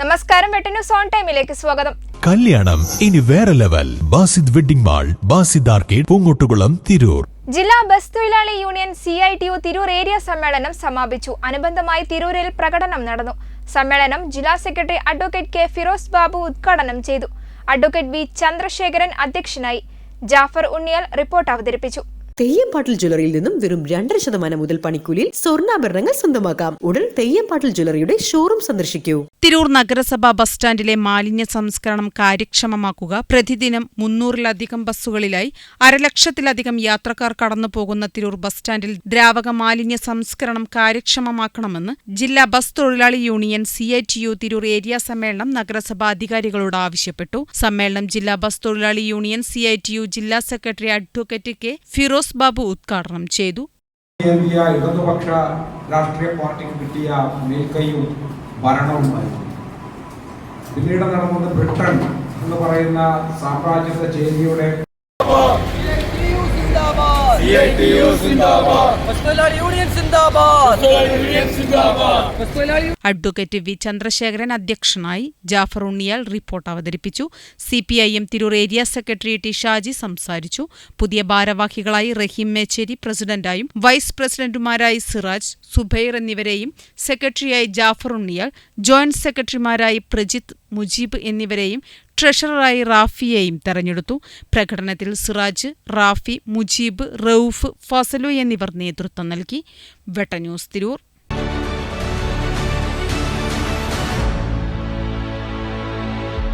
നമസ്കാരം വെട്ടന്യൂസ് ഓൺ ടൈമിലേക്ക് സ്വാഗതം. കല്യാണം. ഇനി വേറെ level. Basid wedding mall Basid arcade Poongottukulam Tirur. ജില്ലാ ബസ് തൊഴിലാളി union C I T U Tirur area സമ്മേളനം സമാപിച്ചു. അനുബന്ധമായി തിരൂരിൽ പ്രകടനം നടന്നു. സമ്മേളനം ജില്ലാ secretary advocate K Firoz Babu ഉദ്ഘാടനം ചെയ്തു. അഡ്വക്കേറ്റ് വി ചന്ദ്രശേഖരൻ അധ്യക്ഷനായി. ജാഫർ ഉണ്ണിയൽ റിപ്പോർട്ട് അവതരിപ്പിച്ചു. തെയ്യംപാട്ടിൽ ജ്വല്ലറിയിൽ നിന്നും വെറും രണ്ടര ശതമാനം മുതൽ പണിക്കൂലിയിൽ സ്വർണാഭരണങ്ങൾ സ്വന്തമാക്കാം. ഉടൻ തെയ്യംപാട്ടിൽ ജ്വല്ലറിയുടെ ഷോറൂം സന്ദർശിക്കൂ. തിരൂർ നഗരസഭാ ബസ് സ്റ്റാൻഡിലെ മാലിന്യ സംസ്കരണം കാര്യക്ഷമമാക്കുക. പ്രതിദിനം മുന്നൂറിലധികം ബസ്സുകളിലായി അരലക്ഷത്തിലധികം യാത്രക്കാർ കടന്നുപോകുന്ന തിരൂർ ബസ് സ്റ്റാൻഡിൽ ദ്രാവക മാലിന്യ സംസ്കരണം കാര്യക്ഷമമാക്കണമെന്ന് ജില്ലാ ബസ് തൊഴിലാളി union C I T U Tirur area സമ്മേളനം നഗരസഭാ അധികാരികളോട് ആവശ്യപ്പെട്ടു. സമ്മേളനം ജില്ലാ ബസ് തൊഴിലാളി union C I T U ജില്ലാ secretary advocate K Firoz Babu ഉദ്ഘാടനം ചെയ്തു. ഇടതുപക്ഷ രാഷ്ട്രീയ പാർട്ടിക്ക് കിട്ടിയ മേൽക്കൈയും ഭരണവുമായിരുന്നു പിന്നീട് നടന്നത് ബ്രിട്ടൻ എന്ന് പറയുന്ന സാമ്രാജ്യത്വ ചേരിയുടെ അഡ്വക്കേറ്റ് വി ചന്ദ്രശേഖരൻ അധ്യക്ഷനായി ജാഫർ ഉണ്ണിയാൽ റിപ്പോർട്ട് അവതരിപ്പിച്ചു. C P I M Tirur area secretary T Shaji സംസാരിച്ചു. പുതിയ ഭാരവാഹികളായി റഹീം മേച്ചേരി പ്രസിഡന്റായും വൈസ് പ്രസിഡന്റുമാരായി സിറാജ് സുബൈർ എന്നിവരെയും സെക്രട്ടറിയായി ജാഫർ ഉണ്ണിയാൽ ജോയിന്റ് സെക്രട്ടറിമാരായി പ്രജിത് മുജീബ് എന്നിവരെയും ട്രഷററായി റാഫിയെയും തെരഞ്ഞെടുത്തു. പ്രകടനത്തിൽ സിറാജ് റാഫി മുജീബ് റൌഫ് ഫസലു എന്നിവർ നേതൃത്വം നൽകി. വെട്ടന്യൂസ് തിരൂർ.